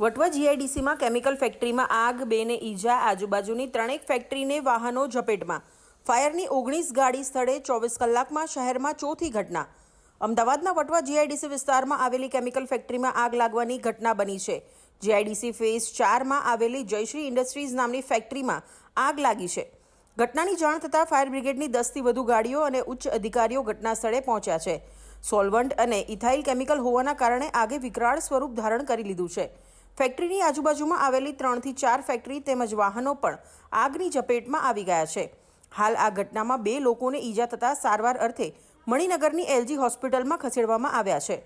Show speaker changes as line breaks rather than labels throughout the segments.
Vatva જીઆઈડીસીમાં chemical ફેક્ટરીમાં આગ બેને ઈજા, આજુબાજુની ત્રણેક ફેક્ટરીને વાહનો ઝપેટમાં. ફાયરની ઓગણીસ ગાડી સ્થળે ચોવીસ કલાકમાં શહેરમાં ચોથી ઘટના. અમદાવાદના વટવા જીઆઈડીસી વિસ્તારમાં આવેલી કેમિકલ ફેક્ટરીમાં આગ લાગવાની ઘટના બની છે. જીઆઈડીસી ફેઝ ચારમાં આવેલી જયશ્રી ઇન્ડસ્ટ્રીઝ નામની ફેક્ટરીમાં આગ લાગી છે. ઘટનાની જાણ થતાં ફાયર બ્રિગેડની દસથી વધુ ગાડીઓ અને ઉચ્ચ અધિકારીઓ ઘટના સ્થળે પહોંચ્યા છે. સોલ્વન્ટ અને ઇથાઇલ કેમિકલ હોવાના કારણે આગે વિકરાળ સ્વરૂપ ધારણ કરી લીધું છે. ફેક્ટરીની આજુબાજુમાં આવેલી ત્રણથી ચાર ફેક્ટરી તેમજ વાહનો પણ આગની ઝપેટમાં આવી ગયા છે. હાલ આ ઘટનામાં બે લોકોને ઈજા થતાં સારવાર અર્થે મણિનગરની એલજી હોસ્પિટલમાં ખસેડવામાં આવ્યા છે.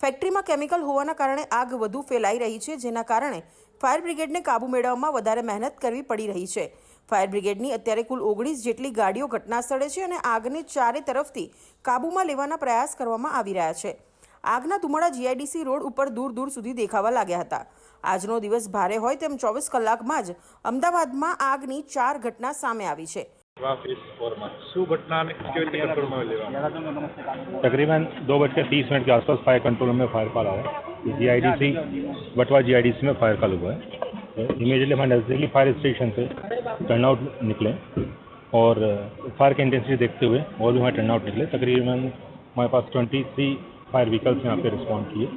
ફેક્ટરીમાં કેમિકલ હોવાના કારણે આગ વધુ ફેલાઈ રહી છે, જેના કારણે ફાયર બ્રિગેડને કાબુ મેળવવામાં વધારે મહેનત કરવી પડી રહી છે. ફાયર બ્રિગેડની અત્યારે કુલ ઓગણીસ જેટલી ગાડીઓ ઘટના સ્થળે છે અને આગને ચારે તરફથી કાબૂમાં લેવાના પ્રયાસ કરવામાં આવી રહ્યા છે. આગના ધુમાડા જીઆઈડીસી રોડ ઉપર દૂર દૂર સુધી દેખાવા લાગ્યા હતા આજનો દિવસ ભારે હોય તેમ ચોવીસ કલાકમાં જ અમદાવાદમાં આગની ચાર ઘટના સામે આવી છે
ફેસ ફોરમાં શું ઘટના અને કેવી રીતે કંટ્રોલમાં લેવામાં
तकरीबन दो बज के तीस मिनट के आसपास फायर कंट्रोल में फायर कॉल आया जी I D C वटवा ji I D C में फायर कॉल हुआ है इमीडिएटली हमारे नज़दीकी फायर स्टेशन से टर्न आउट निकले और फायर की इंटेंसिटी देखते हुए और भी हमारे टर्न आउट निकले तकरीबन हमारे पास ट्वेंटी थ्री फायर व्हीकल्स यहाँ पे रिस्पॉन्ड किए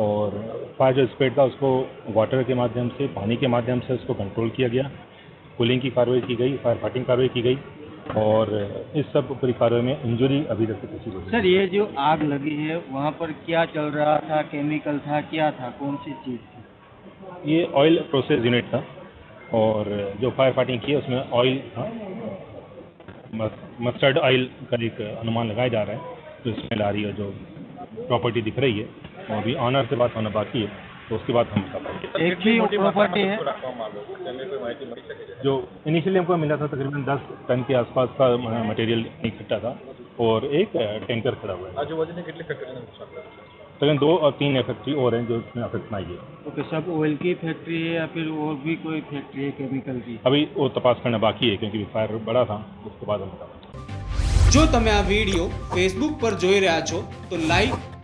और फायर जो स्प्रेड था उसको वाटर के माध्यम से पानी के माध्यम से उसको कंट्रोल किया गया। कूलिंग की कार्रवाई की गई फायर फाइटिंग कार्रवाई की गई और इस सब पूरी कार्रवाई में इंजरी अभी तक किसी को
सर ये जो आग लगी है वहाँ पर क्या चल रहा था केमिकल था क्या था कौन सी चीज़ थी?
ये ऑयल प्रोसेस यूनिट था और जो फायर फाइटिंग की है उसमें ऑयल था। मस्टर्ड ऑयल का एक अनुमान लगाया जा रहा है जो स्मेल आ रही है जो प्रॉपर्टी दिख रही है और अभी ऑनर से बात होना बाकी है तो उसके बाद हम बता पाएंगे
एक भी
મોટી
प्रॉपर्टी है
માત્રામાં રાખવામાં આવ્યો છે તેની કોઈ માહિતી મળી શકે છે
जो इनिशियली हमको मिला था तकरीबन 10 टन के आसपास का मटेरियल इकट्ठा था और एक टैंकर खड़ा हुआ है
આજુબાજુની કેટલી ફેક્ટરીને નુકસાન થયું છે
तकरीबन दो और तीन फैक्ट्री और हैं जो इसमें अफेक्ट आई है
ओके सब ऑयल की फैक्ट्री है या फिर और भी कोई फैक्ट्री है केमिकल की
अभी वो तपास करना बाकी है क्योंकि फायर बड़ा था उसके बाद हम बता पाएंगे
જો તમે આ વિડીયો ફેસબુક પર જોઈ રહ્યા છો તો લાઈક